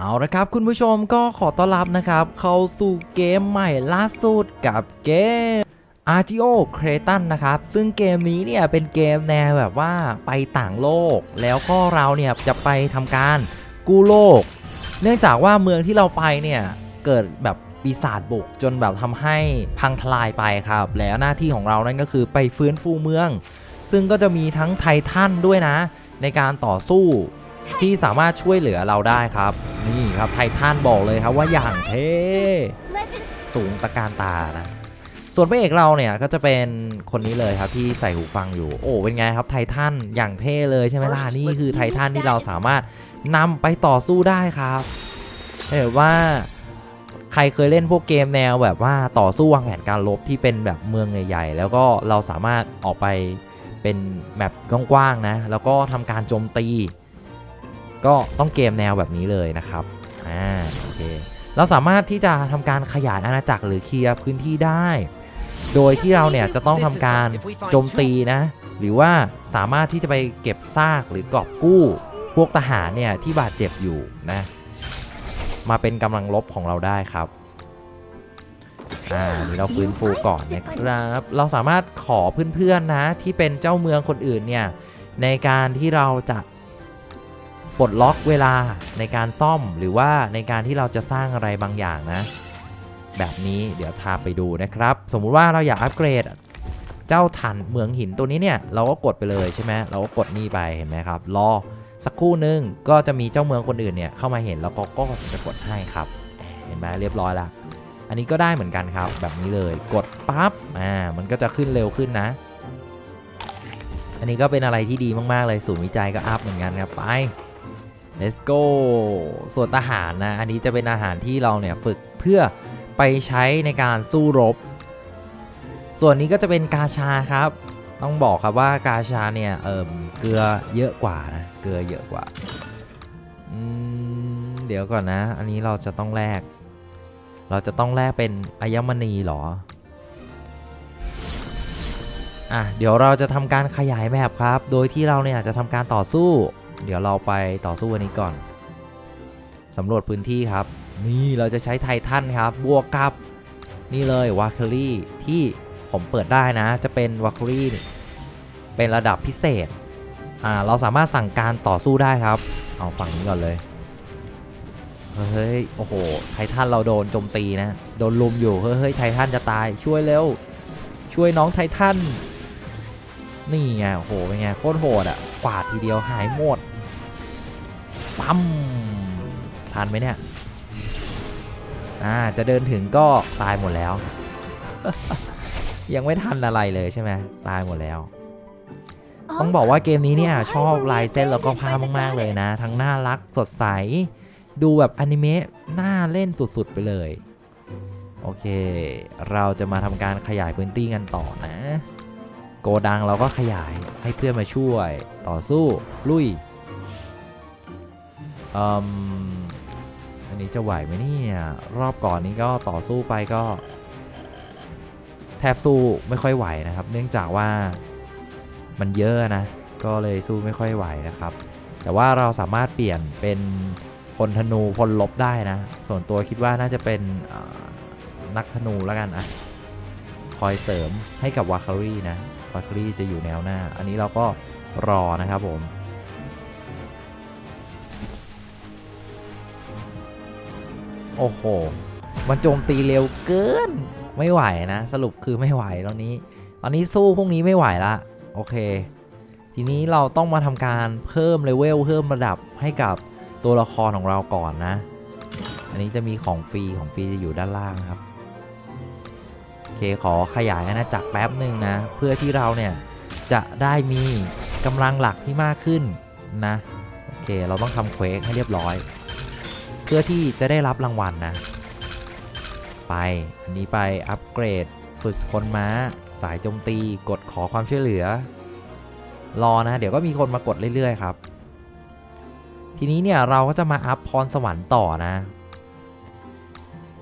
เอาละครับคุณผู้ชมก็ขอต้อนรับนะครับ เข้าสู่เกมใหม่ล่าสุดกับเกม RTO c r e t a n นะครับ ซึ่งเกมนี้เนี่ยเป็นเกมแนวแบบว่าไปต่างโลก แล้วก็เราเนี่ยจะไปทำการกู้โลก เนื่องจากว่าเมืองที่เราไปเนี่ยเกิดแบบปีศาจบุกจนแบบทำให้พังทลายไปครับ แล้วหน้าที่ของเรานั่นก็คือไปฟื้นฟูเมือง ซึ่งก็จะมีทั้งไททันด้วยนะ ในการต่อสู้ ที่สามารถช่วยเหลือเราได้ครับ นี่ครับไททันบอกเลยครับว่าอย่างเท่ Legend สูงตะการตานะ ส่วนพระเอกเราเนี่ยก็จะเป็นคนนี้เลยครับที่ใส่หูฟังอยู่ โอ้เป็นไงครับไททันอย่างเท่เลยใช่ไหมล่ะนี่คือไททันที่เราสามารถนำไปต่อสู้ได้ครับถ้าเกิดว่าใครเคยเล่นพวกเกมแนวแบบว่าต่อสู้วางแผนการลบที่เป็นแบบเมืองใหญ่ๆ แล้วก็เราสามารถออกไปเป็นแมปกว้างๆนะ แล้วก็ทำการโจมตี ก็ต้องเกมแนวแบบนี้เลยนะครับอ่าโอเคเราสามารถที่จะทำการขยายอาณาจักรหรือเคลียร์พื้นที่ได้ โดยที่เราเนี่ยจะต้องทำการโจมตีนะ หรือว่าสามารถที่จะไปเก็บซากหรือกอบกู้ พวกทหารเนี่ยที่บาดเจ็บอยู่นะ มาเป็นกำลังลบของเราได้ครับ อ่านี่เราฟื้นฟูก่อนนะครับ เราสามารถขอเพื่อนๆนะที่เป็นเจ้าเมืองคนอื่นเนี่ยในการที่เราจะ ปลดล็อกเวลาในการซ่อมหรือว่าในการที่เราจะสร้างอะไรบางอย่างนะ แบบนี้เดี๋ยวพาไปดูนะครับ สมมุติว่าเราอยากอัปเกรด เจ้าฐานเหมืองหินตัวนี้เนี่ย เราก็กดไปเลยใช่ไหมเราก็กดนี่ไปเห็นไหมครับ รอสักครู่นึงก็จะมีเจ้าเมืองคนอื่นเนี่ยเข้ามาเห็นแล้วก็ก็จะกดให้ครับ เห็นไหมเรียบร้อยละอันนี้ก็ได้เหมือนกันครับ แบบนี้เลยกดปั๊บอ่ามันก็จะขึ้นเร็วขึ้นนะอันนี้ก็เป็นอะไรที่ดีมาก ๆ เลยศูนย์วิจัยก็อัพเหมือนกันครับ ไป let's go ส่วนทหารนะ อันนี้จะเป็นอาหารที่เราเนี่ยฝึกเพื่อไปใช้ในการสู้รบ ส่วนนี้ก็จะเป็นกาชาครับ ต้องบอกครับว่ากาชาเนี่ย เอิมเกลือเยอะกว่านะ เกลือเยอะกว่า อืม เดี๋ยวก่อนนะ อันนี้เราจะต้องแลก เราจะต้องแลกเป็นอัญมณีเหรอ อะ เดี๋ยวเราจะทำการขยายแมปครับ โดยที่เราเนี่ยจะทำการต่อสู้ เดี๋ยวเราไปต่อสู้อันนี้ก่อนสำรวจพื้นที่ครับ นี่เราจะใช้ไททันครับ บวกกับ นี่เลยวาค r รี่ที่ผมเปิดได้นะ จะเป็นวาค r รี่เป็นระดับพิเศษ อ่า เราสามารถสั่งการต่อสู้ได้ครับ เอาฝั่งนี้ก่อนเลย เฮ้ย โอ้โห ไททันเราโดนโจมตีนะ โดนลุมอยู่ เฮ้ย ไททันจะตาย ช่วยเร็ว ช่วยน้องไททัน นี่ไง โอ้โห เป็นไง โคตรโหดอะ กวาดทีเดียวหายหมดปั๊มทันไหมเนี่ยอ่าจะเดินถึงก็ตายหมดแล้ว ยังไม่ทันอะไรเลยใช่ไหมตายหมดแล้ว ต้องบอกว่าเกมนี้เนี่ยชอบลายเส้นแล้วก็ภาพมาก ๆ เลยนะ ทั้งน่ารักสดใส ดูแบบอนิเมะน่าเล่นสุด ๆ ไปเลย โอเค เราจะมาทำการขยายพื้นที่กันต่อนะ โกดังเราก็ขยายให้เพื่อนมาช่วยต่อสู้ลุยอันนี้จะไหวไหมเนี่ยรอบก่อนนี้ก็ต่อสู้ไปก็ แทบสู้ไม่ค่อยไหวนะครับ เนื่องจากว่ามันเยอะนะ ก็เลยสู้ไม่ค่อยไหวนะครับ แต่ว่าเราสามารถเปลี่ยนเป็นพลธนูพลลบได้นะ ส่วนตัวคิดว่าน่าจะเป็นนักธนูแล้วกันอะคอยเสริมให้กับวาคารีนะ วาคารีจะอยู่แนวหน้า อันนี้เราก็รอนะครับผมโอ้โห มันโจมตีเร็วเกิน ไม่ไหวนะ สรุปคือไม่ไหวตอนนี้ ตอนนี้สู้พวกนี้ไม่ไหวละ โอเค ทีนี้เราต้องมาทำการเพิ่มเลเวลเพิ่มระดับให้กับตัวละครของเราก่อนนะ อันนี้จะมีของฟรีของฟรีจะอยู่ด้านล่างครับ เคขอขยายอาณาจักรแป๊บหนึ่งนะ เพื่อที่เราเนี่ยจะได้มีกำลังหลักที่มากขึ้นนะ โอเค เราต้องทำเควสให้เรียบร้อย เพื่อที่จะได้รับรางวัลนะ ไป อันนี้ไปอัปเกรด ฝึกคนม้า สายโจมตี กดขอความช่วยเหลือ รอนะ เดี๋ยวก็มีคนมากดเรื่อยๆครับ ทีนี้เนี่ยเราก็จะมาอัพพรสวรรค์ต่อนะ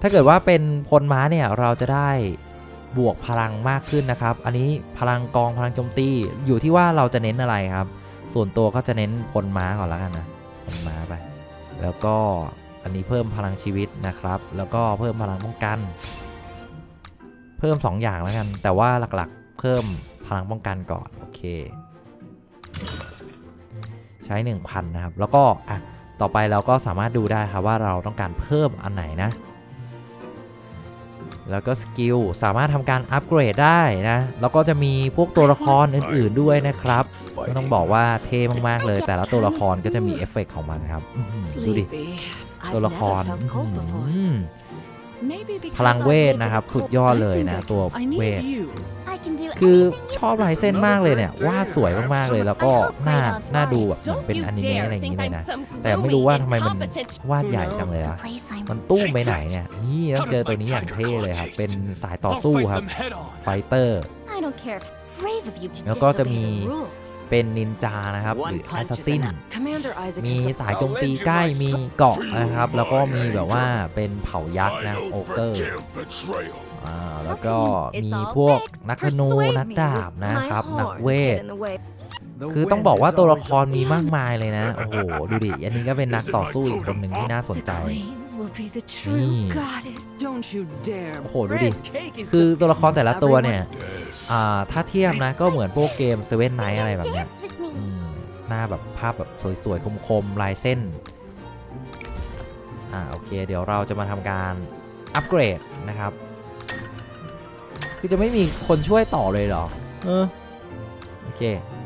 ถ้าเกิดว่าเป็นพลม้าเนี่ยเราจะได้ บวกพลังมากขึ้นนะครับ อันนี้พลังกองพลังโจมตีอยู่ที่ว่าเราจะเน้นอะไรครับ ส่วนตัวก็จะเน้นพลม้าก่อนแล้วกันนะพลม้าไป แล้วก็อันนี้เพิ่มพลังชีวิตนะครับ แล้วก็เพิ่มพลังป้องกัน เพิ่ม 2 อย่างแล้วกัน แต่ว่าหลักๆ เพิ่มพลังป้องกันก่อนโอเค ใช้ 1,000 นะครับ แล้วก็อะต่อไปเราก็สามารถดูได้ครับว่าเราต้องการเพิ่มอันไหนนะ แล้วก็สกิลสามารถทำการอัปเกรดได้นะ แล้วก็จะมีพวกตัวละครอื่นๆด้วยนะครับก็ต้องบอกว่าเท่มากๆเลย แต่ละตัวละครก็จะมีเอฟเฟกต์ของมันครับอื้อหือดูดิ Sleepy. ตัวละคร I've never felt cold อื้อ before. หือ Maybe because พลัง I've เวท lived in นะครับ a สุด cult ยอด I เลย think นะ I ตัว I need เวท you. I can do คือ anything you ชอบลายเส้นมากเลยเนี่ยวาดสวยมากๆเลยแล้วก็หน้าหน้าดูแบบเหมือนเป็นอนิเมะอะไรอย่างนี้เลยนะ แต่ไม่รู้ว่าทำไมมันวาดใหญ่จังเลย the อะ place I'm มันตุ้มไปไหนเนี่ยนี่ต้องเจอตัวนี้อย่างเท่เลยครับ เป็นสายต่อสู้ครับไฟเตอร์ I don't care if brave of you to แล้วก็จะมี disobey the rules. เป็นนินจานะครับห One รือแอส punch ซัส is ซิน enough. Commander Isaac มี is the สายโจมตีใกล้มีเกาะนะครับ แล้วก็มีแบบว่าเป็นเผ่ายักษ์นะโอเกอร์ อ่าแล้วก็มีพวกนักธนูนักดาบนะครับ นักเวท คือต้องบอกว่าตัวละครมีมากมายเลยนะ โอ้โห ดูดิ อันนี้ก็เป็นนักต่อสู้อีกคนหนึ่งที่น่าสนใจ Queen will be the Mm. true goddess. Don't you dare. โอ้โห ดูดิ Bread's cake is คือ the ตัวละครแต่ละตัวเนี่ย Everyone- อ่าถ้าเทียบนะ ก็เหมือนพวกเกมเซเว่นไนท์อะไรแบบเนี้ย Dance with me. อืมหน้าแบบภาพแบบสวยๆ คมๆ ลายเส้น อ่า โอเค เดี๋ยวเราจะมาทำการอัปเกรดนะครับ คือจะไม่มีคนช่วยต่อเลยเหรอ เออ โอเค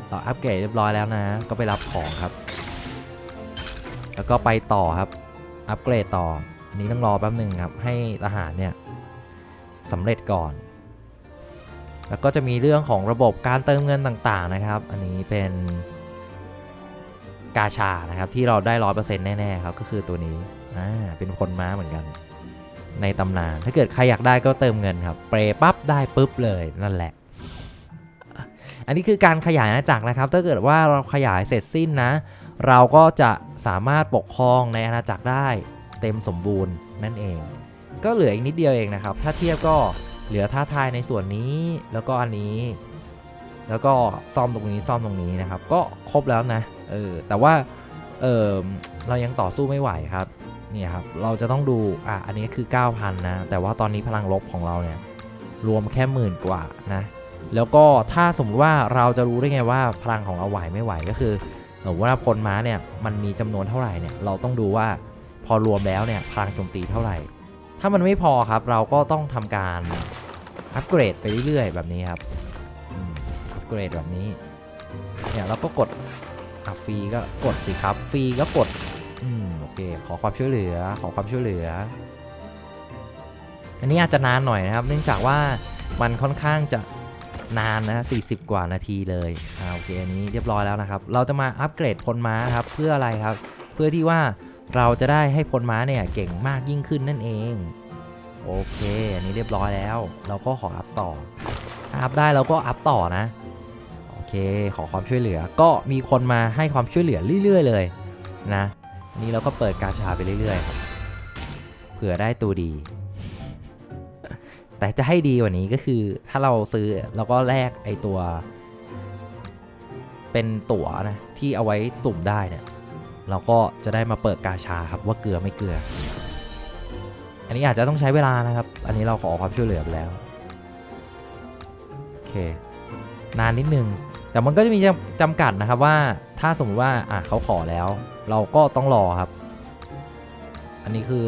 เราอัปเกรดเรียบร้อยแล้วนะ ก็ไปรับของครับ แล้วก็ไปต่อครับ อัปเกรดต่อ อันนี้ต้องรอแป๊บหนึ่งครับ ให้ทหารเนี่ยสำเร็จก่อน แล้วก็จะมีเรื่องของระบบการเติมเงินต่างๆนะครับ อันนี้เป็นกาชานะครับที่เราได้ร้อยเปอร์เซ็นต์แน่ๆครับก็คือตัวนี้อ่าเป็นคนม้าเหมือนกัน ในตำนาน ถ้าเกิดใครอยากได้ก็เติมเงินครับ เปร์ปั๊บได้ปุ๊บเลยนั่นแหละ อันนี้คือการขยายอาณาจักรนะครับ ถ้าเกิดว่าเราขยายเสร็จสิ้นนะ เราก็จะสามารถปกครองในอาณาจักรได้เต็มสมบูรณ์นั่นเอง ก็เหลืออีกนิดเดียวเองนะครับ ถ้าเทียบก็เหลือท้าทายในส่วนนี้แล้วก็อันนี้ แล้วก็ซ่อมตรงนี้ซ่อมตรงนี้นะครับ ก็ครบแล้วนะเออแต่ว่าเออเรายังต่อสู้ไม่ไหวครับ นี่ยครับ เราจะต้องดู อะ อันนี้คือ 9,000 นะ แต่ว่าตอนนี้พลังลบของเราเนี่ย รวมแค่หมื่นกว่านะ แล้วก็ถ้าสมมติว่าเราจะรู้ได้ไงว่าพลังของเราไหวไม่ไหวก็คือว่าพลม้าเนี่ยมันมีจำนวนเท่าไหร่เนี่ยเราต้องดูว่าพอรวมแล้วเนี่ยพลังโจมตีเท่าไหร่ ถ้ามันไม่พอครับเราก็ต้องทำการอัปเกรดไปเรื่อยๆแบบนี้ครับอัปเกรดแบบนี้เนี่ยเราก็กดอัพฟรีก็กดสิครับฟรีก็กด เคขอความช่วยเหลือขอความช่วยเหลือ อันนี้อาจจะนานหน่อยนะครับ เนื่องจากว่ามันค่อนข้างจะนานนะ40กว่านาทีเลยอ่าโอเคอันนี้เรียบร้อยแล้วนะครับ เราจะมาอัปเกรดพลม้าครับเพื่ออะไรครับ เพื่อที่ว่าเราจะได้ให้พลม้าเนี่ยเก่งมากยิ่งขึ้นนั่นเองโอเค อันนี้เรียบร้อยแล้ว เราก็ขออัพต่อ อัพได้เราก็อัพต่อนะ โอเค ขอความช่วยเหลือ ก็มีคนมาให้ความช่วยเหลือเรื่อย ๆ เลยนะ นนี้เราก็เปิดกาชาไปเรื่อยๆครับเผื่อได้ตัวดี แต่จะให้ดีกว่านี้ก็คือ ถ้าเราซื้อเราก็แลกไอตัว เป็นตั๋วนะ ที่เอาไว้สุ่มได้เนี่ยเราก็จะได้มาเปิดกาชาครับว่าเกลือไม่เกลือ อันนี้อาจจะต้องใช้เวลานะครับ อันนี้เราขอความช่วยเหลือไปแล้วโอเคนานนิดนึง แต่มันก็จะมีจำจำกัดนะครับว่า ถ้าสมมติว่าอะเขาขอแล้ว เราก็ต้องรอครับ อันนี้คือ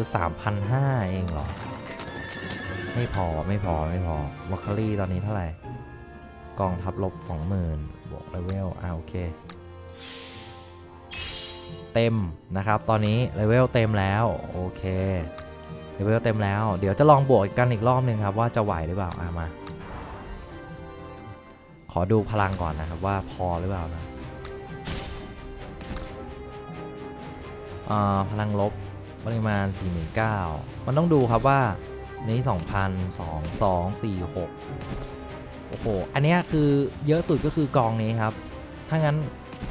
3,500 เองเหรอ ไม่พอไม่พอไม่พอวัคคารี่ตอนนี้เท่าไหร่กองทัพลบ 20,000 บวกเลเวลอ่าโอเค เต็มนะครับ ตอนนี้เลเวลเต็มแล้ว โอเคเลเวลเต็มแล้ว เดี๋ยวจะลองบวกกันอีกรอบหนึ่งครับว่าจะไหวหรือเปล่าอะมา ขอดูพลังก่อนนะครับว่าพอหรือเปล่านะ พลังลบปริมาณ 49,000 มันต้องดูครับว่านี้ 2,000 2 2 4 6 โอ้โห อันนี้คือเยอะสุดก็คือกองนี้ครับ ถ้างั้น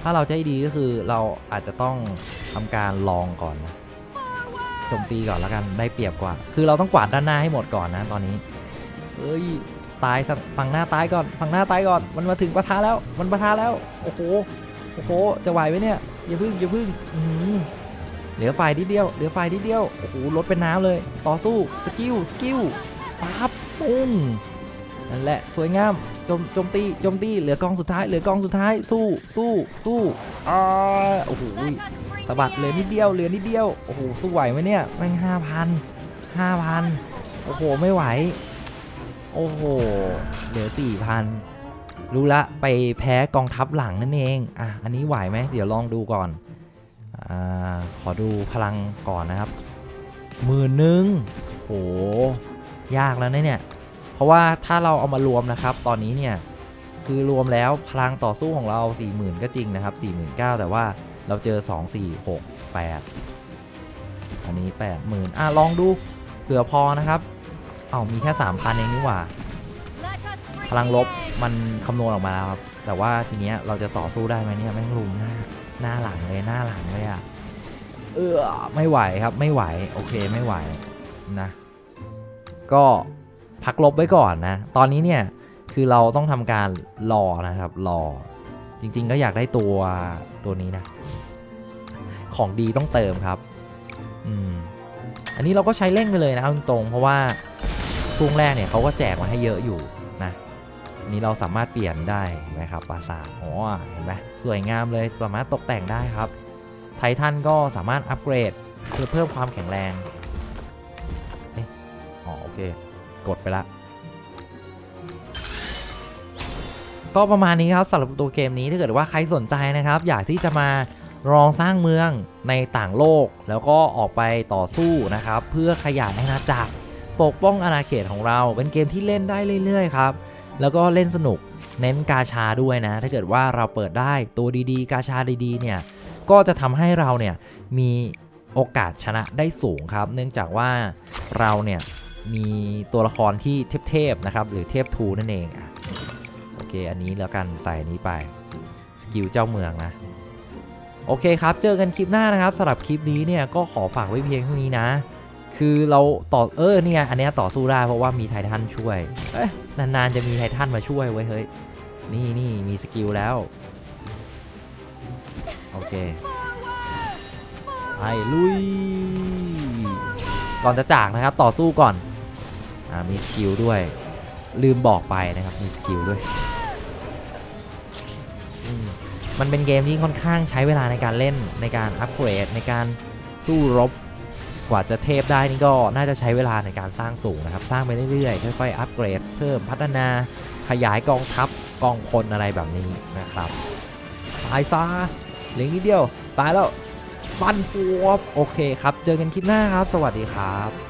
ถ้าเราจะให้ดีก็คือเราอาจจะต้องทำการลองก่อนนะโจมตีก่อนแล้วกันได้เปรียบกว่า คือเราต้องกวาดด้านหน้าให้หมดก่อนนะตอนนี้เอ้ยตายสักฝั่งหน้าตายก่อนฝั่งหน้าตายก่อน มันมาถึงประทาแล้ว มันประทาแล้ว โอ้โห โอ้โห จะไหวไหมเนี่ย อย่าพึ่งอย่าพึ่งอื เหลือไฟนิดเดียว เหลือไฟนิดเดียว โอ้โหรถเป็นน้ำเลย ต่อสู้ สกิล สกิลปั๊บปุ้งนั่นแหละ สวยงาม โจม โจมตี โจมตี เหลือกองสุดท้าย เหลือกองสุดท้าย สู้ สู้ สู้อ่าโอ้โหสะบัดเหลือนิดเดียว เหลือนิดเดียว โอ้โห สู้ไหวไหมเนี่ย แม่งห้าพันห้าพันโอ้โห ไม่ไหว โอ้โห เหลือสี่พันรู้ละ ไปแพ้กองทัพหลังนั่นเอง อะ อันนี้ไหวไหม เดี๋ยวลองดูก่อน อขอดูพลังก่อนนะครับหมื่นหนึ่งโห ยากแล้วนะเนี่ย เพราะว่าถ้าเราเอามารวมนะครับ ตอนนี้เนี่ย คือรวมแล้วพลังต่อสู้ของเรา 40,000 ก็จริงนะครับ 49,000 แต่ว่าเราเจอ 2 4 6 8 อันนี้ 80,000 อะ ลองดูเผื่อพอนะครับ เอามีแค่ 3,000 เองนี่หว่า พลังลบมันคำนวณออกมาแล้วครับ แต่ว่าทีเนี้ยเราจะต่อสู้ได้ไหมเนี่ยแม่งลุมหน้า หน้าหลังเลยหน้าหลังเลยอะเออไม่ไหวครับไม่ไหวโอเคไม่ไหวนะ ก็พักลบไว้ก่อนนะ ตอนนี้เนี่ยคือเราต้องทำการรอนะครับรอ จริงๆก็อยากได้ตัวตัวนี้นะ ของดีต้องเติมครับ อืมอันนี้เราก็ใช้เร่งไปเลยนะเอาตรงๆเพราะว่าช่วงแรกเนี่ยเขาก็แจกมาให้เยอะอยู่นะ อันนี้เราสามารถเปลี่ยนได้เห็นไหมครับปราสาทอ๋อเห็นไหมสวยงามเลยสามารถตกแต่งได้ครับ ไททันก็สามารถอัปเกรดเพื่อเพิ่มความแข็งแรงเอ๊ะอ๋อโอเค กดไปละก็ประมาณนี้ครับสำหรับตัวเกมนี้ถ้าเกิดว่าใครสนใจนะครับ อยากที่จะมาลองสร้างเมืองในต่างโลก แล้วก็ออกไปต่อสู้นะครับ เพื่อขยายอาณาจักรปกป้องอาณาเขตของเราเป็นเกมที่เล่นได้เรื่อยๆครับ แล้วก็เล่นสนุกเน้นกาชาด้วยนะ ถ้าเกิดว่าเราเปิดได้ตัวดีๆ กาชาดีๆเนี่ยก็จะทำให้เราเนี่ยมีโอกาสชนะได้สูงครับ เนื่องจากว่าเราเนี่ยมีตัวละครที่เทพๆนะครับ หรือเทพทูนั่นเองอะโอเค อันนี้แล้วกันใส่นี้ไป สกิลเจ้าเมืองนะ โอเคครับ เจอกันคลิปหน้านะครับสำหรับคลิปนี้เนี่ยก็ขอฝากไว้เพียงเท่านี้นะ คือเราต่อเออเนี่ยอันนี้ต่อสู้ได้เพราะว่ามีไททันช่วยเอ้ยนานๆจะมีไททันมาช่วยไว้ยเฮ้ยนี่นี่มีสกิลแล้วโอเคไปลุยก่อนจะจากนะครับต่อสู้ก่อนอ่ามีสกิลด้วยลืมบอกไปนะครับมีสกิลด้วยมมันเป็นเกมที่ค่อนข้างใช้เวลาในการเล่นในการอัปเกรดในการสู้รบ กว่าจะเทพได้นี่ก็น่าจะใช้เวลาในการสร้างสูงนะครับ สร้างไปเรื่อยๆค่อยๆอัปเกรด เพิ่มพัฒนาขยายกองทัพกองพลอะไรแบบนี้นะครับตายซะเหลือนิดเดียวตายแล้วฟันฟัวโอเคครับ เจอกันคลิปหน้าครับ สวัสดีครับ